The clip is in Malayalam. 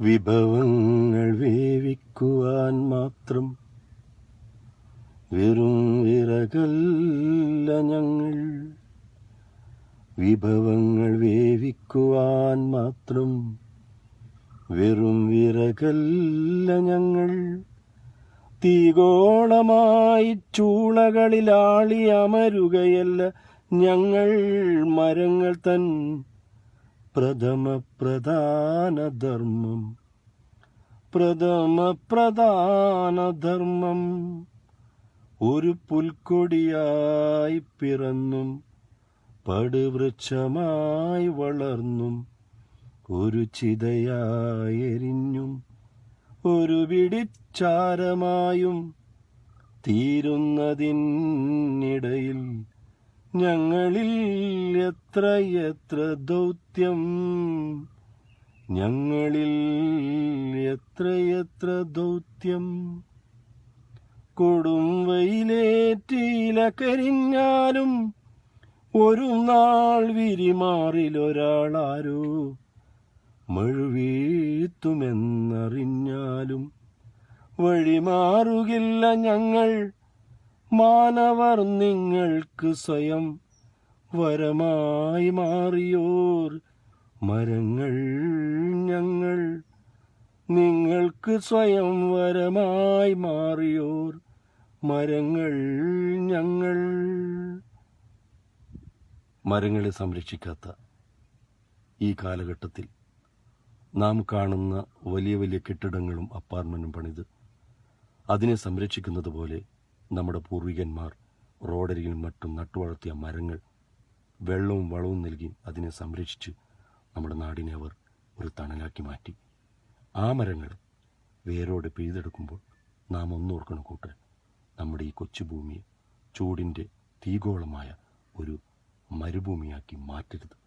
വിഭവങ്ങൾ വേവിക്കുവാൻ മാത്രം വെറും വിറകല്ല ഞങ്ങൾ. വിഭവങ്ങൾ വേവിക്കുവാൻ മാത്രം വെറും വിറകല്ല ഞങ്ങൾ. തീകോളമായി ചൂളകളിലാളി അമരുകയല്ല ഞങ്ങൾ. മരങ്ങൾ തൻ പ്രഥമ പ്രധാന ധർമ്മം. പ്രഥമ പ്രധാന ധർമ്മം. ഒരു പുൽക്കൊടിയായി പിറന്നും പടുവൃക്ഷമായി വളർന്നും ഒരു ചിതയായി എരിഞ്ഞും ഒരു വിടിച്ചാരമായും തീരുന്നതിനിടയിൽ ഞങ്ങളിൽ എത്ര എത്ര ദൗത്യം? ഞങ്ങളിൽ എത്ര എത്ര ദൗത്യം? കൊടും കരിഞ്ഞാലും ഒരു നാൾ വിരിമാറിലൊരാളാരോ മഴുവീത്തുമെന്നറിഞ്ഞാലും വഴിമാറുകില്ല ഞങ്ങൾ മാനവർ നിങ്ങൾക്ക് സ്വയം വരമായി മാറിയോർ. മരങ്ങൾ ഞങ്ങൾ നിങ്ങൾക്ക് സ്വയം വരമായി മാറിയോർ. മരങ്ങൾ ഞങ്ങൾ മരങ്ങളെ സംരക്ഷിക്കാത്ത ഈ കാലഘട്ടത്തിൽ നാം കാണുന്ന വലിയ വലിയ കെട്ടിടങ്ങളും അപ്പാർട്ട്മെന്റും പണിത് അതിനെ സംരക്ഷിക്കുന്നത് പോലെ നമ്മുടെ പൂർവികന്മാർ റോഡരികിലും മറ്റും നട്ടുവളർത്തിയ മരങ്ങൾ വെള്ളവും വളവും നൽകി അതിനെ സംരക്ഷിച്ച് നമ്മുടെ നാടിനെ അവർ ഒരു തണലാക്കി മാറ്റി. ആ മരങ്ങൾ വേരോടെ പിഴുതെടുക്കുമ്പോൾ നാം ഒന്നോർക്കണം കൂട്ട് നമ്മുടെ ഈ കൊച്ചു ഭൂമിയെ ചൂടിന്റെ തീഗോളമായ ഒരു മരുഭൂമിയാക്കി മാറ്റരുത്.